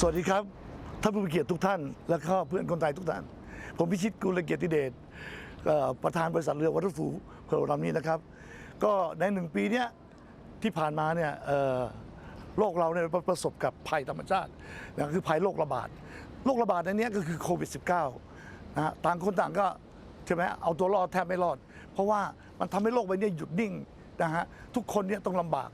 สวัสดีครับท่านผู้มีเกียรติทุกท่าน และก็เพื่อนคนไทยทุกท่าน ผมพิชิตกุลเกียรติเดชประธานบริษัทเรือวัตถุฟูเพลลำนี้นะครับ ก็ในหนึ่งปีเนี้ยที่ผ่านมาเนี่ยโลกเราเนี่ยประสบกับภัยธรรมชาตินะคือภัยโรคระบาดโรคระบาดในนี้ก็คือโควิด -19 นะฮะต่างคนต่างก็ใช่ไหมเอาตัวรอดแทบไม่รอด เพราะว่ามันทำให้โลกใบนี้หยุดนิ่งนะฮะทุกคนเนี่ยต้องลำบาก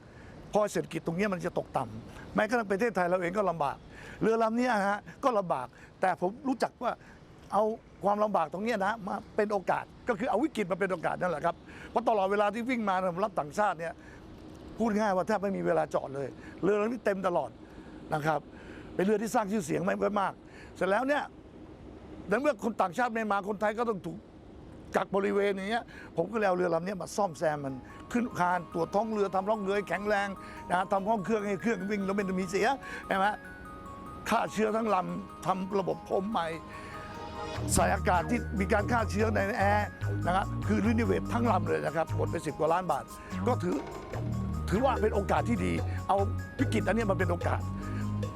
พราะเศรษฐกิจตรงนี้มันจะตกต่ำแม้กระทั่งประเทศไทยเราเองก็ลำบาก เรือลำนี้ฮะก็ลำบาก แต่ผมรู้จักว่าเอาความลำบากตรงนี้นะมาเป็นโอกาสก็คือเอาวิกฤตมาเป็นโอกาสนั่นแหละครับเพราะตลอดเวลาที่วิ่งมาผมรับต่างชาติเนี่ยพูดง่ายว่าแทบไม่มีเวลาจอดเลย เรือลำนี้เต็มตลอดนะครับ เป็นเรือที่สร้างชื่อเสียงไม่มาก เสร็จแล้วเนี่ยในเมื่อคนต่างชาติไม่มาคนไทยก็ต้องถูก จากบริเวณอย่างเงี้ยผมก็เลยเอาเรือลำนี้มาซ่อมแซมมันขึ้นคานตรวจท้องเรือทำร่องเรือแข็งแรงนะทำห้องเครื่องให้เครื่องวิ่งแล้วไม่มีเสียใช่ไหมฆ่าเชื้อทั้งลำทำระบบพรมใหม่ใส่อากาศที่มีการฆ่าเชื้อในแอร์นะครับคือรีโนเวททั้งลำเลยนะครับหมดไปสิบกว่าล้านบาท ก็ถือถือว่าเป็นโอกาสที่ดี เอาวิกฤตอันนี้มาเป็นโอกาส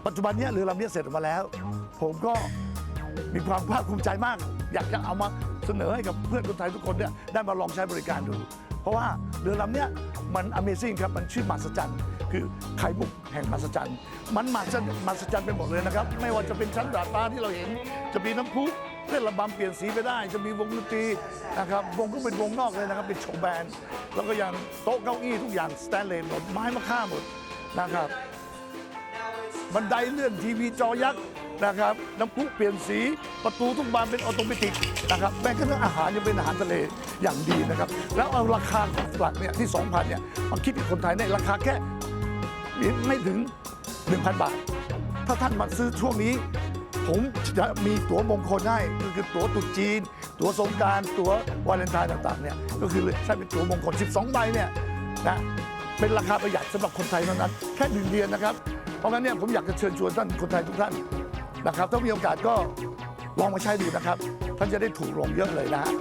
ปัจจุบันนี้เรือลำนี้เสร็จมาแล้ว ผมก็มีความภาคภูมิใจมาก อยากจะเอามา เสนอให้กับเพื่อนคนไทยทุกคนเนี่ยได้มาลองใช้บริการดู เพราะว่าเรือลำเนี้ยมัน Amazing ครับ มันชื่อมหัศจรรย์ คือไข่มุกแห่งมหัศจรรย์ มันมหัศจรรย์มหัศจรรย์ไปหมดเลยนะครับ ไม่ว่าจะเป็นชั้นดาดฟ้าที่เราเห็น จะมีน้ำพุเล่นระบำเปลี่ยนสีไปได้ จะมีวงดนตรีนะครับ วงก็เป็นวงนอกเลยนะครับ เป็นโชว์แบนด์ แล้วก็ยังโต๊ะเก้าอี้ทุกอย่างสแตนเลสหมดไม้มะค่าหมดนะครับ บันไดเลื่อนทีวีจอยักษ์ นะครับน้ำพุเปลี่ยนสีประตูทุกบานเป็นออโตเมติกนะครับแม้กระทั่งอาหารยังเป็นอาหารทะเลอย่างดีนะครับ แล้วเอาราคาหลักเนี่ยที่ 2,000เนี่ยมาคิดกับคนไทยเนี่ยราคาแค่ไม่ถึง 1,000 บาท ถ้าท่านมาซื้อช่วงนี้ ผมจะมีตั๋วมงคลให้ก็คือตั๋วตรุษจีน ตั๋วสงการตั๋ววาเลนไทน์ต่างๆเนี่ยก็คือใช้เป็นตั๋วมงคล 12 ใบเนี่ยนะเป็นราคาประหยัดสำหรับคนไทยเท่านั้น แค่หนึ่งเดือนนะครับเพราะงั้นเนี่ยผมอยากจะเชิญชวนท่านคนไทยทุกท่าน นะครับถ้ามีโอกาสก็ลองมาใช้ดูนะครับ ท่านจะได้ถูกลงเยอะเลยนะฮะ